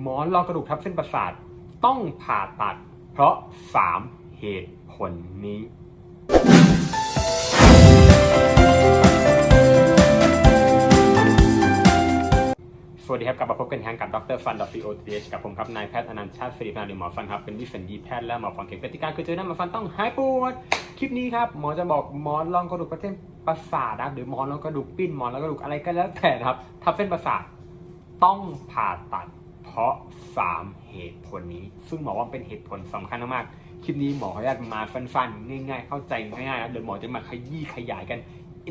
หมอนรองกระดูกทับเส้นประสาทต้องผ่าตัด เพราะ 3 เหตุผลนี้สวัสดีครับ กลับมาพบกันอีกครั้งกับดรฟันดอฟิโอทีกับผมครับ นายแพทย์อนันต์ชาติสิริพาหรือหมอฟันครับ เป็นวิสัญญีแพทย์และหมอฟันเข็มกติการคือเจอหน้าหมอฟันต้องหายปวด คลิปนี้ครับ หมอจะบอกหมอนรองกระดูกประเส้นประสาทนะครับหรือหมอนรองกระดูกปิ้นหมอนรองกระดูกอะไรก็แล้วแต่นะครับ ทับเส้นประสาทต้องผ่าตัด ราะ 3 เหตุผลนี้ ซึ่งหมอว่าเป็นเหตุผลสำคัญมากๆคลิปนี้หมอขออนุญาตมาฟันๆ ง่ายๆ เข้าใจง่ายๆนะเดี๋ยวหมอจะมาขยี้ขยายกัน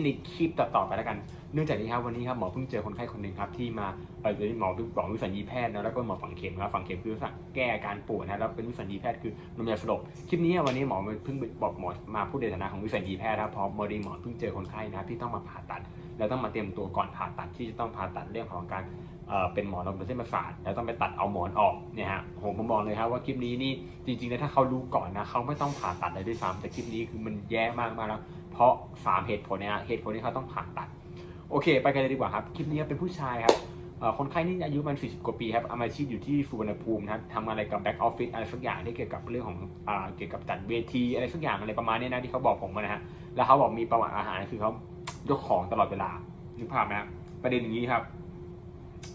ในคลิปต่อๆไปแล้วกัน เนื่องจากนี้ครับวันนี้ครับหมอเพิ่งเจอคนไข้คนหนึ่งครับที่มา เออเดี๋ยหมอบอกวิสัญญีแพทย์นะแล้วก็หมอฝังเข็มครับฝังเข็มคือสั่งแก้อาการปวดนะแล้วเป็นวิสัญญีแพทย์คือนมยาสลบคลิปนี้วันนี้หมอเพิ่งบอกหมอมาพูดในฐานะของวิสัญญีแพทย์นะครับเพราะมอดีหมอเพิ่งเจอคนไข้นะที่ต้องมาผ่าตัด แล้วต้องมาเตรียมตัวก่อนผ่าตัดที่จะต้องผ่าตัดเรื่องของการเอ่อเป็นหมอนรองเส้นประสาทแล้วต้องไปตัดเอาหมอนออกเนี่ยฮะผมผมบอกเลยครับว่าคลิปนี้นี่จริงๆแล้วถ้าเขารู้ก่อนนะเขาไม่ต้องผ่าตัดเลยด้วยซ้ำแต่คลิปนี้คือมันแย่มากมากแล้วเพราะสามเหตุผลเนี่ยฮะเหตุผลที่เขาต้องผ่าตัด โอเค ไปกันเลยดีกว่าครับ คลิปนี้เป็นผู้ชายครับ คนไข้นี่อายุมัน40 กว่าปีครับอามาชีพอยู่ที่สุวรรณภูมินะครับทำอะไรกับแบ็กออฟฟิศอะไรสักอย่างที่เกี่ยวกับเรื่องของเกี่ยวกับจัดเวทีอะไรสักอย่างอะไรประมาณนี้นะที่เขาบอกผมมานะฮะแล้วเขาบอกมีประวัติอาหารคือเขายกของตลอดเวลานึกภาพไหมครับประเด็นอย่างนี้ครับ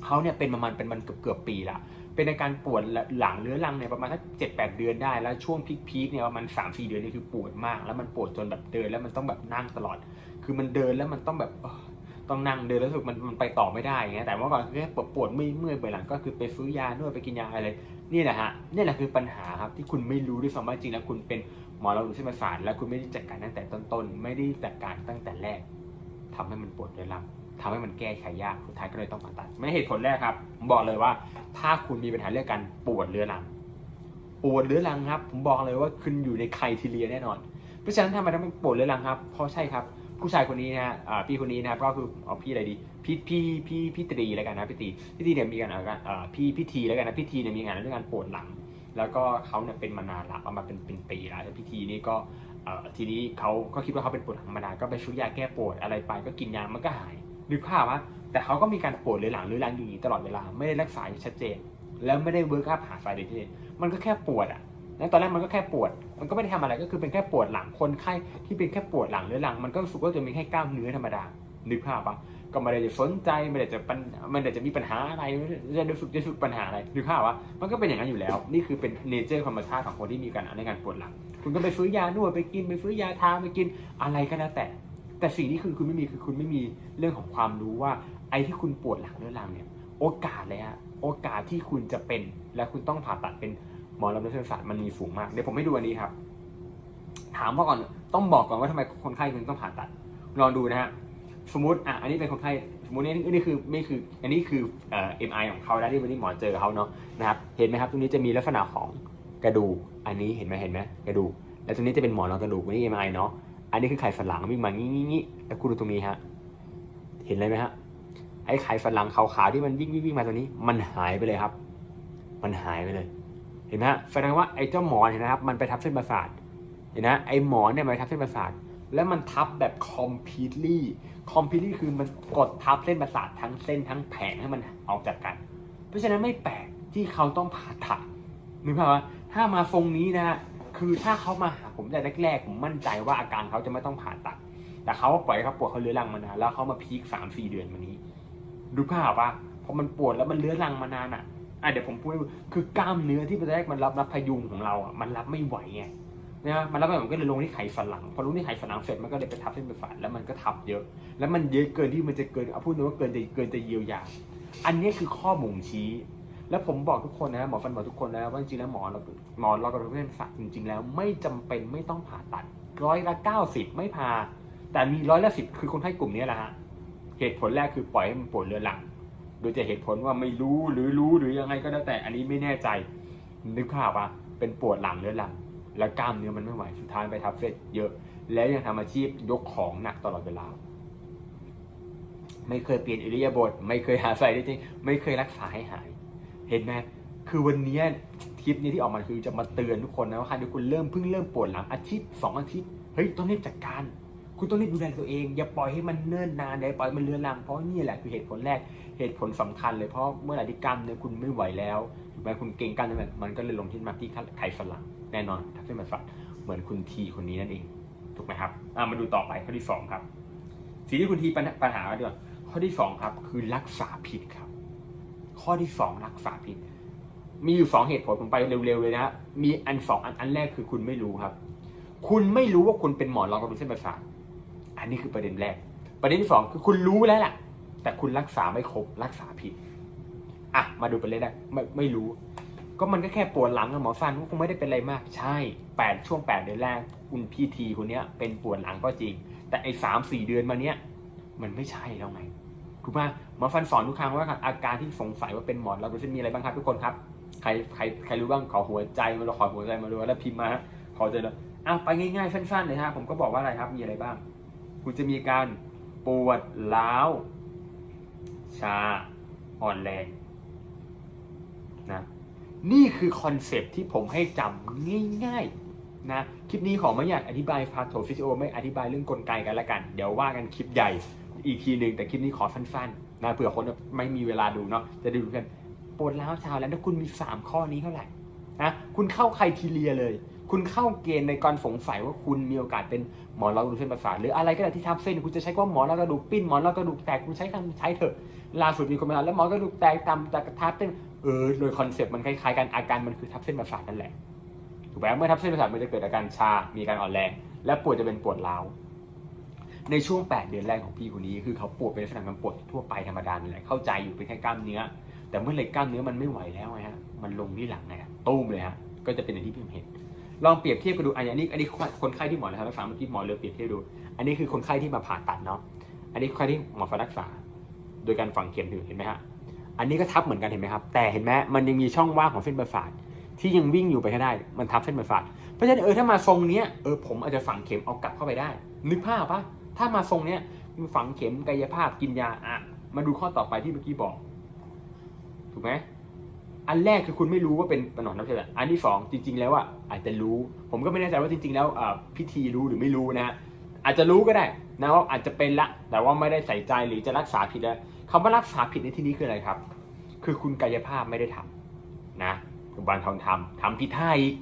เขาเนี่ยเป็นประมาณเป็นมันเกือบเกือบปีละเป็นอาการปวดหลังเรื้อรังเนี่ยประมาณสักเจ็ดแปดเดือนได้แล้วช่วงพีคๆเนี่ยประมาณสามสี่เดือนนี่คือปวดมาก แล้วมันปวดจนแบบเดินแล้วมันต้องแบบนั่งตลอด คือมันเดินแล้วมันต้องแบบ ต้องนั่งเดินแล้วรู้สึกมันมันไปต่อไม่ได้อย่างเงี้ยแต่เมื่อก่อนแค่ปวดปวดไม่เมื่อยไปหลังก็คือไปซื้อยานวดไปกินยาอะไรนี่แหละฮะนี่แหละคือปัญหาครับที่คุณไม่รู้ด้วยซ้ำว่าจริงแล้วคุณเป็นหมอเระบบเส้นประสาทแล้วคุณไม่ได้จัดการตั้งแต่ต้นๆไม่ได้จัดการตั้งแต่แรกทำให้มันปวดเรื้อรังทำให้มันแก้ไขยากสุดท้ายก็เลยต้องผ่าตัด ไม่เหตุผลแรกครับผมบอกเลยว่า ถ้าคุณมีปัญหาเรื่องการปวดเรื้อรังปวดเรื้อรังครับ ผมบอกเลยว่าคุณอยู่ในไครทีเรียแน่นอน เพราะฉะนั้นทำไมต้องปวดเรื้อรังครับ เพราะใช่ครับ ผู้ชายคนนี้นะฮะอ่าพี่คนนี้นะครับก็คือเอาพี่อะไรดีพี่พี่พี่พี่ตรีแล้วกันนะพี่ตีพี่ตีเนี่ยมีการเอ่อพี่พี่ทีแล้วกันนะพี่ทีเนี่ยมีงานเรื่องการปวดหลัง แล้วก็เขาเนี่ยเป็นมานานละประมาณเป็นเป็นปีแล้วแต่พี่ทีนี่ก็ทีนี้เขาก็คิดว่าเขาเป็นปวดหลังมานานก็ไปซื้ยาแก้ปวดอะไรไปก็กินยามันก็หายนึกภาพว่าแต่เขาก็มีการปวดเรื้อรังเรื้อรังอยู่นี้ตลอดเวลาไม่ได้รักษาอย่างชัดเจน แล้วไม่ได้เวิร์กอัพหาสาเหตุที่จริงมันก็แค่ปวดอะ แล้วตอนแรกมันก็แค่ปวด มันก็ไม่ได้ทำอะไรก็คือเป็นแค่ปวดหลังคนไข้ที่เป็นแค่ปวดหลังหรือหลัง มันก็รู้สึกว่าจะมีแค่กล้ามเนื้อธรรมดานึกภาพปะก็ไม่ได้จะสนใจไม่ได้จะปัญไม่ได้จะมีปัญหาอะไรจะรู้สึกจะสึกปัญหาอะไรนึกภาพวะมันก็เป็นอย่างนั้นอยู่แล้ว นี่คือเป็นเนเจอร์ธรรมชาติของคนที่มีการในการปวดหลัง คุณก็ไปซื้อยานวดไปกินไปซื้อยาทาไปกินอะไรก็แล้วแต่ แต่สิ่งที่คือคุณไม่มีคือคุณไม่มีเรื่องของความรู้ว่า ไอ้ที่คุณปวดหลังเรื้อรังเนี่ย โอกาสเลยฮะโอกาสที่คุณจะเป็นและคุณต้องผ่าตัดเป็น มอลำเส้นประสามันมีสูงมาก เดี๋ยวผมให้ดูอันนี้ครับ ถามว่าก่อนต้องบอกก่อนว่าทำไมคนไข้คุณต้องผ่าตัดลองดูนะฮะสมมติอะอันนี้เป็นคนไข้สมมตินี่นี่คือไม่คืออันนี้คือเอ่อ MI ของเขาแล้วที่วันนี้หมอเจอเขาเนาะนะครับเห็นไหมครับตรงนี้จะมีลักษณะของกระดูกอันนี้เห็นไหมเห็นไหมกระดูกแล้วตรงนี้จะเป็นหมอนรองกระดูกวันนี้ MI เนาะอันนี้คือไขสันหลังวิ่งมางี้งี้งี้แล้วคุณดูตรงนี้ฮะเห็นเลยไหมฮะไอ้ไขสันหลังขาวๆที่มันวิ่งวิ่งมาตรงนี้ มันหายไปเลยครับ มันหายไปเลย ห็นไหมฮะแสดงว่าไอ้เจ้าหมอนเห็นนะครับมันไปทับเส้นประสาทเห็นนะไอ้หมอนเนี่ยมันไปทับเส้นประสาทแล้วมันทับแบบ completely completely คือมันกดทับเส้นประสาททั้งเส้นทั้งแผงให้มันออกจากกัน เพราะฉะนั้นไม่แปลกที่เขาต้องผ่าตัดนึกภาพว่าถ้ามาทรงนี้นะฮะคือถ้าเขามาหาผมแต่แรกๆผมมั่นใจว่าอาการเขาจะไม่ต้องผ่าตัด แต่เขาปล่อยเขาปวดเขาเรื้อรังมานานแล้วเขามาพีคสามสี่เดือนมานี้ ดูภาพปะพอมันปวดแล้วมันเรื้อรังมานานอะ อะเดี๋ยวผมพูดให้ดูคือกล้ามเนื้อที่ตอนแรกมันรับรับพยุงของเราอะมันรับไม่ไหวไงนะมันรับไม่ไหวมันก็เลยลงที่ไขสันหลังพอลงที่ไขสันหลังเสร็จมันก็เลยไปทับเส้นประสาทแล้วมันก็ทับเยอะ แล้วมันเยอะเกินที่มันจะเกินเอาพูดเลยว่าเกินจะเกินจะเยียวยาอันนี้คือข้อบ่งชี้ แล้วผมบอกทุกคนนะหมอฟันบอกทุกคนนะว่าจริงๆแล้วหมอเราหมอเรากระดูกเส้นประสาทจริง ๆ แล้ว ไม่จำเป็นไม่ต้องผ่าตัดร้อยละเก้าสิบไม่ผ่าแต่มีร้อยละสิบคือคนไข้กลุ่มนี้แหละฮะเหตุผลแรกคือปล่อยให้มันปวดเรื้อรัง โดยจะเหตุผลว่าไม่รู้หรือรู้หรือยังไงก็แล้วแต่อันนี้ไม่แน่ใจนึกภาพว่าเป็นปวดหลังเรื้อรังแล้วกล้ามเนื้อมันไม่ไหวสุดท้ายไปทับเส้นเยอะ แล้วยังทำอาชีพยกของหนักตลอดเวลา ไม่เคยเปลี่ยนอิริยาบถไม่เคยหาใส่ได้จริงไม่เคยรักษาให้หาย เห็นไหมคือวันนี้คลิปนี้ที่ออกมาคือจะมาเตือนทุกคนนะว่าใครที่คุณเริ่มเพิ่งเริ่มปวดหลังอาทิตย์สองอาทิตย์เฮ้ยต้องรีบจัดการ คุณต้องรีบดูแลตัวเอง อย่าปล่อยให้มันเนิ่นนานอย่าปล่อยมันเลือนลางเพราะนี่แหละคือเหตุผลแรกเหตุผลสำคัญเลยเพราะเมื่อไหร่ที่กล้ามเนื้อคุณไม่ไหวแล้วถูกไหมคุณเก่งกล้ามเนื้อมันก็เลยลงที่มาที่ไขสันหลังแน่นอนทับเส้นประสาทเหมือนคุณทีคนนี้นั่นเองถูกไหมครับอะมาดูต่อไปข้อที่สองครับสิ่งที่คุณทีปัญหาปัญหาเดี๋ยวข้อที่สองครับคือรักษาผิดครับ ข้อที่สองรักษาผิด มีอยู่สองเหตุผลผมไปเร็วๆเลยนะมีอันสองอันอันแรกคือคุณไม่รู้ครับ คุณไม่รู้ว่าคุณเป็นหมอนรองกระดูกเส้นประสาท อันนี้คือประเด็นแรก ประเด็นที่สองคือคุณรู้แล้วแหละแต่คุณรักษาไม่ครบรักษาผิดอะมาดูประเด็นแรกไม่ไม่รู้ ก็มันก็แค่ปวดหลังกับหมอฟันก็คงไม่ได้เป็นอะไรมาก ใช่แปดช่วงแปดเดือนแรกคุณพีทีคนเนี้ยเป็นปวดหลังก็จริง แต่ไอ้สามสี่เดือนมาเนี้ยมันไม่ใช่แล้วไงถูกไหมหมอฟันสอนทุกครั้งว่าอาการที่สงสัยว่าเป็นหมอนเราจะมีอะไรบ้างครับทุกคนครับใครใครใครรู้บ้างขอหัวใจมาเราขอหัวใจมาดูแล้วพิมพ์มาขอใจเลยอะไปง่ายๆสั้นๆเลยฮะผมก็บอกว่าอะไรครับมีอะไรบ้าง คุณจะมีการปวดร้าว ชา อ่อนแรงนะนี่คือคอนเซปที่ผมให้จำง่ายๆนะคลิปนี้ขอไม่อยากอธิบายพาโทฟิสิโอไม่อธิบายเรื่องกลไกกันละกัน เดี๋ยวว่ากันคลิปใหญ่อีกทีหนึ่งแต่คลิปนี้ขอสั้นๆนะเผื่อคนไม่มีเวลาดูเนาะจะด้ดูกันปวดร้าวชาแล้วถ้าคุณมี 3 ข้อนี้เท่าไหร่นะคุณเข้าใครทีเรียเลย คุณเข้าเกณฑ์ในการสงสัยว่าคุณมีโอกาสเป็นหมอนรองกระดูกเส้นประสาทหรืออะไรก็ได้ที่ทับเส้น คุณจะใช้ว่าหมอนรองกระดูกปิ้นหมอนรองกระดูกแตกคุณใช้คำใช้เถอะล่าสุดมีคนมาแล้วหมอนกระดูกแตกตามจากทับเส้นเออโดยคอนเซปต์มันคล้ายๆกันอาการมันคือทับเส้นประสาทนั่นแหละถูกไหมเมื่อทับเส้นประสาทมันจะเกิดอาการชา มีการอ่อนแรง และปวดจะเป็นปวดร้าวในช่วง 8 เดือนแรกของพี่คนนี้คือเขาปวดเป็นลักษณะการปวดทั่วไปธรรมดานี่แหละเข้าใจอยู่เป็นแค่กล้ามเนื้อ แต่เมื่อเหล็กล้ามเนื้อมันไม่ไหวแล้วไงฮะมันลงที่หลังไงฮะตุ้มเลยฮะก็จะเป็นอย่างที่พี่เห็น ลองเปรียบเทียบกันดูอันนี้อันนี้คนไข้ที่หมอนะครับรักษาเมื่อกี้หมอเลยเปรียบเทียบดู อันนี้คือคนไข้ที่มาผ่าตัดเนาะอันนี้คนไข้ที่หมอฟันรักษา โดยการฝังเข็มถือเห็นไหมฮะอันนี้ก็ทับเหมือนกันเห็นไหมครับ แต่เห็นไหมมันยังมีช่องว่างของเส้นประสาทที่ยังวิ่งอยู่ไปให้ได้ มันทับเส้นประสาทเพราะฉะนั้นเออถ้ามาทรงเนี้ยเออผมอาจจะฝังเข็มเอากลับเข้าไปได้ นึกภาพปะถ้ามาทรงเนี้ยฝังเข็มกายภาพกินยาอะมาดูข้อต่อไปที่เมื่อกี้บอก ถูกไหม อันแรกคือคุณไม่รู้ว่าเป็นหนอนน้ำเชื่อมอันที่สองจริง ๆ แล้วอะอาจจะรู้ ผมก็ไม่แน่ใจว่าจริง ๆ แล้วพิธีรู้หรือไม่รู้นะอาจจะรู้ก็ได้นะว่าอาจจะเป็นละ แต่ว่าไม่ได้ใส่ใจหรือจะรักษาผิดแล้วคำว่ารักษาผิดในที่นี้คืออะไรครับ คือคุณกายภาพไม่ได้ทำนะคุณบานทองทำทำผิดท่าอีก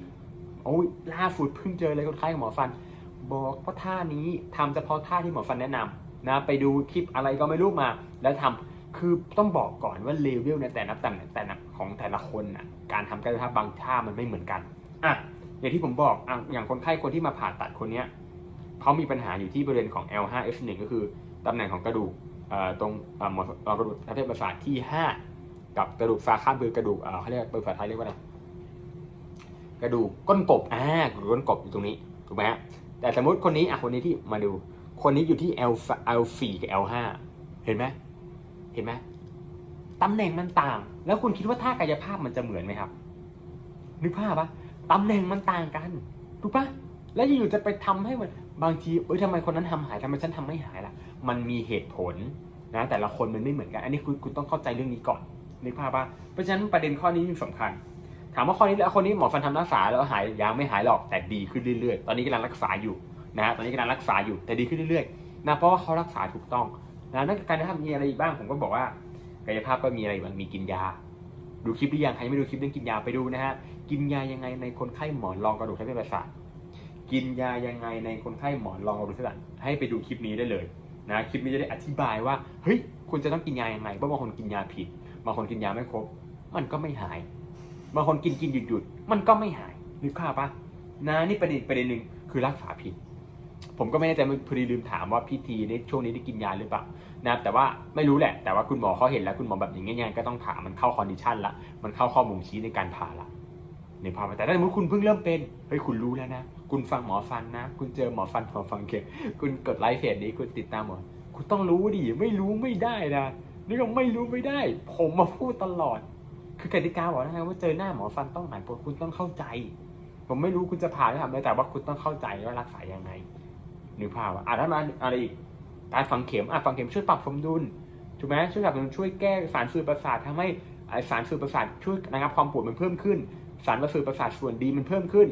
โอ้ยล่าสุดเพิ่งเจอเลยคนไข้ของหมอฟัน บอกว่าท่านี้ทำเฉพาะท่าที่หมอฟันแนะนำนะไปดูคลิปอะไรก็ไม่รู้มา แล้วทำคือต้องบอกก่อนว่าเลเวลในแต่ละตำแหน่งแต่ละ ของแต่ละคนน่ะการทำกายภาพบางท่ามันไม่เหมือนกันอะอย่างที่ผมบอกอะอย่างคนไข้คนที่มาผ่าตัดคนเนี้ยเขามีปัญหาอยู่ที่บริเวณของ L5F1 ก็คือตำแหน่งของกระดูกตรงหมอนกระดูกทับเส้นประสาทที่ 5 กับกระดูกฟาข้ามคือกระดูกเขาเรียกภาษาไทยเรียกว่าอะไรกระดูกก้นกบอ่ากระดูกก้นกบอยู่ตรงนี้ถูกไหมฮะแต่สมมติคนนี้อะคนนี้ที่มาดู คนนี้อยู่ที่ L L4 กับ L5 เห็นไหมเห็นไหม ตำแหน่งมันต่าง แล้วคุณคิดว่าท่ากายภาพมันจะเหมือนไหมครับ นึกภาพปะตำแหน่งมันต่างกัน ถูกปะแล้วอยู่จะไปทำให้มันบางทีเอ้ยทำไมคนนั้นทำหายทำไมฉันทำไม่หายล่ะ มันมีเหตุผลนะ แต่ละคนมันไม่เหมือนกัน อันนี้คุณคุณต้องเข้าใจเรื่องนี้ก่อน นึกภาพปะเพราะฉะนั้นประเด็นข้อนี้ยิ่งสำคัญ ถามว่าข้อนี้แล้วคนนี้หมอฟันทำรักษาแล้วหายยังไม่หายหรอก แต่ดีขึ้นเรื่อยๆ ตอนนี้กำลังรักษาอยู่นะตอนนี้กำลังรักษาอยู่ แต่ดีขึ้นเรื่อยๆนะ เพราะว่าเขารักษาถูกต้องนะนั่นการทำมีอะไรอีกบ้าง ผมก็บอกว่า กายภาพก็มีอะไรบ้างมีกินยา ดูคลิปหรือยังใครไม่ดูคลิปเรื่องกินยาไปดูนะฮะกินยายังไงในคนไข้หมอนรองกระดูกทับเส้นประสาทกินยายังไงในคนไข้หมอนรองกระดูกทับเส้นประสาทให้ไปดูคลิปนี้ได้เลยนะคลิปนี้จะได้อธิบายว่าเฮ้ยคุณจะต้องกินยายังไงเพราะบางคนกินยาผิดบางคนกินยาไม่ครบ มันก็ไม่หายบางคนกินกินหยุดหยุดมันก็ไม่หายนึกภาพปะนะนี่ประเด็นประเด็นหนึ่งคือรักษาผิด ผมก็ไม่แน่ใจพอดีลืมถามว่าพิธีในช่วงนี้ได้กินยาหรือเปล่า นะแต่ว่าไม่รู้แหละ แต่ว่าคุณหมอเขาเห็นแล้วคุณหมอแบบอย่างเง่ายก็ต้องผ่ามันเข้าคอนดิชันละมันเข้าข้อมูลชี้ในการผ่าละในภาพแต่ถ้าสมมติคุณเพิ่งเริ่มเป็นเฮ้ยคุณรู้แล้วนะ คุณฟังหมอฟันนะ คุณเจอหมอฟันหมอฟังเข็มคุณกดไลค์เพจนี้คุณติดตามหมอคุณต้องรู้ดิไม่รู้ไม่ได้นะนี่ก็ไม่รู้ไม่ได้ ผมมาพูดตลอด คือกติกาบอกนะครับว่าเจอหน้าหมอฟันต้องหายปวดคุณต้องเข้าใจ ผมไม่รู้คุณจะผ่าหรือทำอะไรแต่ว่าคุณต้องเข้าใจว่ารักษายังไงนึกภาพว่าอะถ้ามาอะไรอีก การฝังเข็มอะฝังเข็มช่วยปรับสมดุลถูกไหมช่วยปรับสมดุลช่วยแก้สารสื่อประสาททำให้สารสื่อประสาทช่วยระงับความปวดมันเพิ่มขึ้น สารประสื่อประสาทส่วนดีมันเพิ่มขึ้น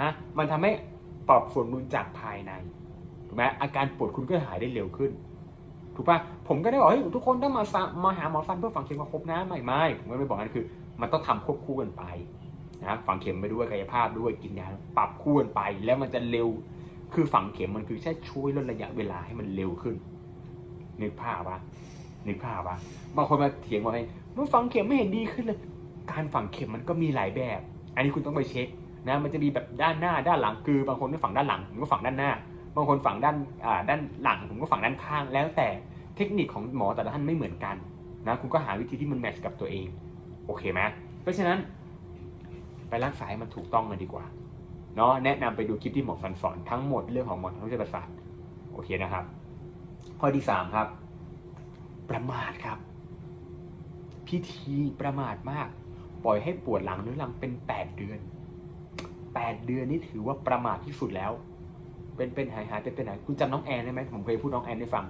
ฮะมันทำให้ปรับสมดุลจากภายในถูกไหมอาการปวดคุณก็หายได้เร็วขึ้นถูกปะผมก็ได้บอกเฮ้ยทุกคนต้องมามาหาหมอฟันเพื่อฝังเข็มมาครบนะไม่ไม่ผมก็ไม่บอกนั้นคือ มันต้องทำควบคู่กันไปนะฝังเข็มไปด้วยกายภาพด้วยกินยาปรับคู่กันไป แล้วมันจะเร็ว คือฝังเข็มมันคือแค่ช่วยลดระยะเวลาให้มันเร็วขึ้นนึกภาพปะนึกภาพปะบางคนมาเถียงว่าไงมันฝังเข็มไม่เห็นดีขึ้นเลย การฝังเข็มมันก็มีหลายแบบ อันนี้คุณต้องไปเช็คนะ มันจะมีแบบด้านหน้าด้านหลังคือบางคนก็ฝังด้านหลังผมก็ฝังด้านหน้า บางคนฝังด้านอ่าด้านหลังผมก็ฝังด้านข้าง แล้วแต่เทคนิคของหมอแต่ละท่านไม่เหมือนกันนะคุณก็หาวิธีที่มันแมทช์กับตัวเอง โอเคไหมเพราะฉะนั้น ไปรักษาให้มันถูกต้องกันดีกว่า เนาะแนะนำไปดูคลิปที่หมอฟันสอนทั้งหมดเรื่องของหมอทางวิทยาศาสตร์โอเคนะครับ ข้อที่สามครับ ประมาทครับ พิธีประมาทมาก ปล่อยให้ปวดหลังเรื้อรังเป็นแปดเดือนแปดเดือนนี่ถือว่าประมาทที่สุดแล้ว เป็นเป็นหายหายเป็นเป็นหายคุณจำน้องแอนได้ไหมผมเคยพูดน้องแอนให้ฟัง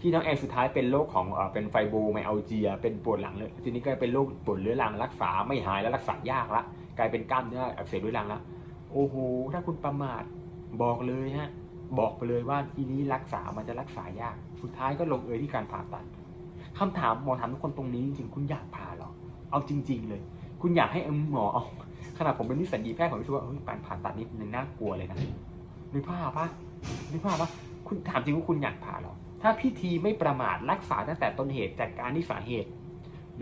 ที่น้องแอนสุดท้ายเป็นโรคของเป็นไฟโบไมอัลเจีย เป็นปวดหลังเลยทีนี้ก็เป็นโรคปวดเรื้อรังรักษาไม่หายแล้วรักษายากละกลายเป็นกล้ามเนื้ออักเสบเรื้อรังละ โอ้โห ถ้าคุณประมาทบอกเลยฮะ บอกไปเลยว่าทีนี้รักษามันจะรักษายาก สุดท้ายก็ลงเอยที่การผ่าตัดคำถามหมอถามทุกคนตรงนี้จริงๆ คุณอยากผ่าหรอ เอาจริง ๆ เลย คุณอยากให้หมอเอาขนาดผมเป็นนิสสันดีแพทย์ผมรู้สึกว่าเฮ้ยการผ่าตัดนี่มันน่ากลัวเลยนะนึกภาพปะนึกภาพปะคุณถามจริงว่าคุณอยากผ่าหรอ ถ้าพิธีไม่ประมาทรักษาตั้งแต่ต้นเหตุจัดการที่สาเหตุ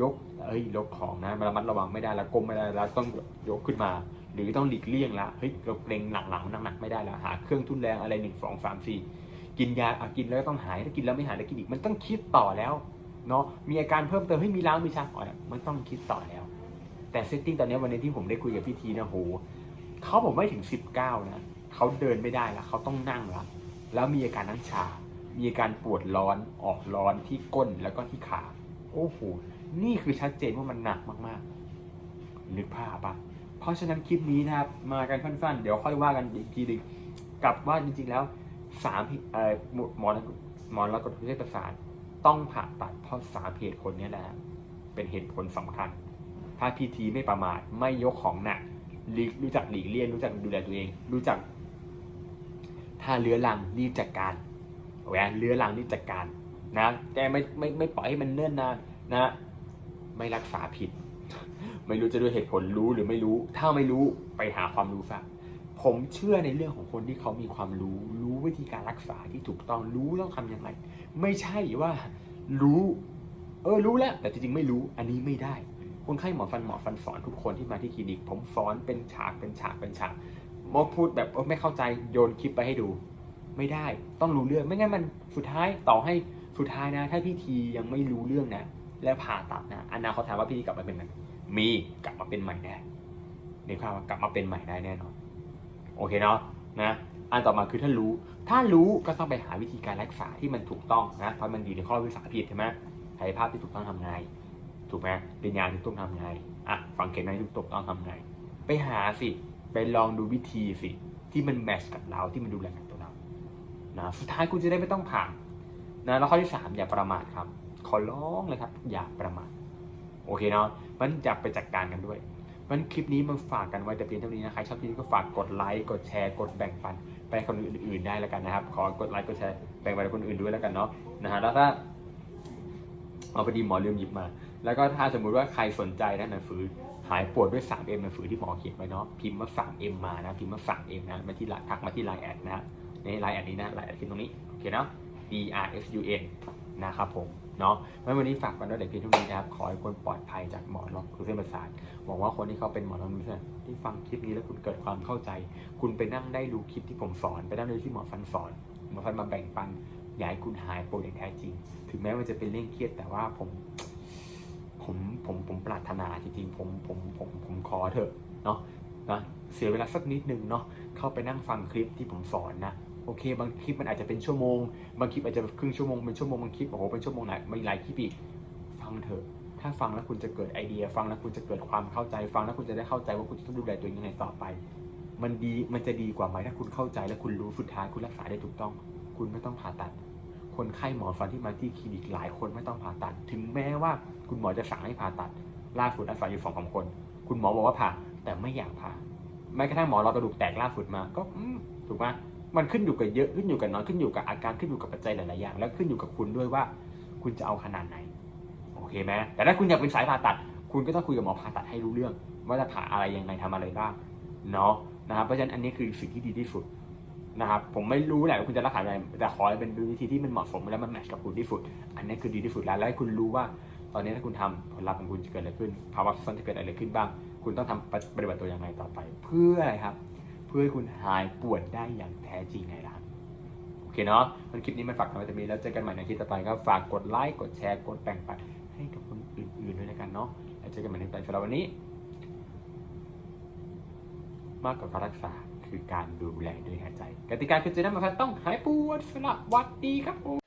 ยก เอ้ยยกของนะระมัดระวังไม่ได้แล้วก้มไม่ได้แล้วต้องยกขึ้นมา หรือต้องหลีกเลี่ยงละเฮ้ยเราเกรงหลังหลังหนักๆไม่ได้แล้วหาเครื่องทุนแรงอะไรหนึ่งสองสามสี่กินยาอะกินแล้วก็ต้องหายถ้ากินแล้วไม่หายแล้วกินอีกมันต้องคิดต่อแล้วเนาะมีอาการเพิ่มเติมให้ยมีล้างมีชักอ๋อนมันต้องคิดต่อแล้ว แต่เซตติ้งตอนนี้วันนี้ที่ผมได้คุยกับพี่ทีนะโหเขาผมไม่ถึง 19นะเขาเดินไม่ได้แล้วเขาต้องนั่งแล้วแล้วมีอาการนั่งชา มีอาการปวดร้อนออกร้อนที่ก้นแล้วก็ที่ขา โอ้โหนี่คือชัดเจนว่ามันหนักมากๆนึกภาพปะ เพราะฉะนั้นคลิปนี้นะครับมากันสั้นๆ เดี๋ยวค่อยว่ากันอีกทีหนึ่งกลับว่าจริงๆแล้วสามเอ่อหมอหมอระกดวิทยาศาสตร์ต้องผ่าตัดเพราะสาเหตุผลนี้แหละเป็นเหตุผลสำคัญ ถ้าพีทีไม่ประมาทไม่ยกของหนักรู้จักหลีกเลี่ยงรู้จักดูแลตัวเอง รู้จัก ถ้าเลื้อรังรีบจัดการแหวนเลื้อรังรีบจัดการนะแกไม่ไม่ไม่ปล่อยให้มันเนิ่นนานนะ ไม่รักษาผิด ไม่รู้จะด้วยเหตุผลรู้หรือไม่รู้ ถ้าไม่รู้ไปหาความรู้ซะผมเชื่อในเรื่องของคนที่เขามีความรู้ รู้วิธีการรักษาที่ถูกต้องรู้ต้องทำยังไง ไม่ใช่ว่า รู้ เออรู้แล้ว แต่จริงๆไม่รู้อันนี้ไม่ได้คนไข้หมอฟันหมอฟันสอนทุกคนที่มาที่คลินิก ผมสอนเป็นฉากเป็นฉากเป็นฉากมอพูดแบบไม่เข้าใจโยนคลิปไปให้ดู ไม่ได้ต้องรู้เรื่องไม่งั้นมันสุดท้ายต่อให้สุดท้ายนะ ถ้าพี่ทียังไม่รู้เรื่องนะ แล้วผ่าตัดนะอนาคตถามว่าพี่ทีกลับมาเป็นไห มีกลับมาเป็นใหม่แน่ในความว่ากลับมาเป็นใหม่ได้แน่นอนโอเคเนาะนะอันต่อมาคือถ้ารู้ ถ้ารู้ก็ต้องไปหาวิธีการรักษาที่มันถูกต้องนะเพราะมันดีในข้อวิสาผิดใช่ไหมกายภาพที่ถูกต้องทำไงถูกไหมเรียนยาที่ต้องทำไงอะฟังเข็มในที่ถูกต้องทำไงไปหาสิไปลองดูวิธีสิที่มันแมทช์กับเราที่มันดูแลกับตัวเรานะสุดท้ายคุณจะได้ไม่ต้องผ่านนะแล้วข้อที่สามอย่าประมาทครับ ขอร้องเลยครับ อย่าประมาท โอเคเนาะมันจะไปจัดการกันด้วยมันคลิปนี้มันฝากกันไว้แต่เพียงเท่านี้นะใครชอบคลิปนี้ก็ฝากกดไลค์กดแชร์กดแบ่งปันไปคนอื่นๆได้แล้วกันนะครับ ขอกดไลค์กดแชร์แบ่งปันคนอื่นด้วยแล้วกันเนาะนะฮะแล้วถ้าเอาพอดีหมอลืมหยิบมา แล้วก็ถ้าสมมุติว่าใครสนใจนะหนังสือหายปวดด้วย 3M หนังสือที่หมอเขียนไว้เนาะพิมพ์มา 3M มานะพิมพ์มา 3M นะมาที่ไลน์ทักมาที่ไลน์แอดนะในไลน์แอดนี้นะไลน์แอดที่ตรงนี้โอเคเนาะ D R S U N นะครับผม เนาะงั้นวันนี้ฝากกันด้วยเด็กพียงเท่านี้นะครับ ขอให้คนปลอดภัยจากหมอล็อกคือเส้นประสาทหวังว่าคนที่เขาเป็นหมอล็อกนี้ที่ฟังคลิปนี้แล้วคุณเกิดความเข้าใจ คุณไปนั่งได้ดูคลิปที่ผมสอน ไปนั่งดูที่หมอฟันสอนหมอฟันมาแบ่งปันอยากให้คุณหายปวดอย่างแท้จริง ถึงแม้ว่าจะเป็นเรื่องเครียดแต่ว่าผมผมผมผมปรารถนาจริงๆผมผมผมผมขอเถอะเนาะนะเสียเวลาสักนิดนึงเนาะเข้าไปนั่งฟังคลิปที่ผมสอนนะ โอเค บางคลิปมันอาจจะเป็นชั่วโมง บางคลิปอาจจะครึ่งชั่วโมงเป็นชั่วโมงบางคลิปโอ้โหเป็นชั่วโมงไหนม่หลายคลิปอีกฟังเถอะ ถ้าฟังแล้วคุณจะเกิดไอเดีย ฟังแล้วคุณจะเกิดความเข้าใจ ฟังแล้วคุณจะได้เข้าใจว่าคุณจะต้องดูแลตัวเองยังไงต่อไป มันดีมันจะดีกว่าไหมถ้าคุณเข้าใจและคุณรู้สุดท้ายคุณรักษาได้ถูกต้อง คุณไม่ต้องผ่าตัด คนไข้หมอฟันที่มาที่คลินิกหลายคนไม่ต้องผ่าตัด ถึงแม้ว่าคุณหมอจะสั่งให้ผ่าตัด ล่าสุดรักษาอยู่สองสามคน คุณหมอบอกว่าผ่าแต่ไม่อยากผ่าแม้กระทั่งหมอรากระดูกแตกล่าสุดมาก็ถูกปะมั มันขึ้นอยู่กับเยอะขึ้นอยู่กับน้อยขึ้นอยู่กับอาการขึ้นอยู่กับปัจจัยหลายๆอย่าง แล้วขึ้นอยู่กับคุณด้วยว่า คุณจะเอาขนาดไหนโอเคไหมแต่ถ้าคุณอยากเป็นสายผ่าตัด คุณก็ต้องคุยกับหมอผ่าตัดให้รู้เรื่อง ว่าจะผ่าอะไรยังไงทำอะไรบ้างเนาะนะครับเพราะฉะนั้นอันนี้คือสิ่งที่ดีที่สุดนะครับผมไม่รู้แหละว่าคุณจะรักษาอะไรแต่ขอให้เป็นวิธีที่มันเหมาะสมและมันแมทช์กับคุณที่สุด อันนี้คือดีที่สุดแล้วและให้คุณรู้ว่า ตอนนี้ถ้าคุณทำผลลัพธ์ของคุณจะเกิดอะไรขึ้น ภาวะซ้อนจะเกิดอะไรขึ้นบ้าง คุณต้องทำปฏิบัติตัวยังไงต่อไป เพื่ออะไรครับเพื่อให้คุณหายปวดได้อย่างแท้จริงไงล่ะโอเคเนาะมันคลิปนี้มันฝากทำไว้ตรงนี้แล้วเจอกันใหม่ในคลิปต่อไปก็ฝากกดไลค์กดแชร์กดแบ่งปันให้กับคนอื่นๆด้วยแล้วกันเนาะแล้วเจอกันใหม่ในคลิปต่อไปสำหรับวันนี้ มากกว่าการรักษาคือการดูแลด้วยหัวใจ กติกาคือเจะได้มาฟันต้องหายปวดสละวัดดีครับผม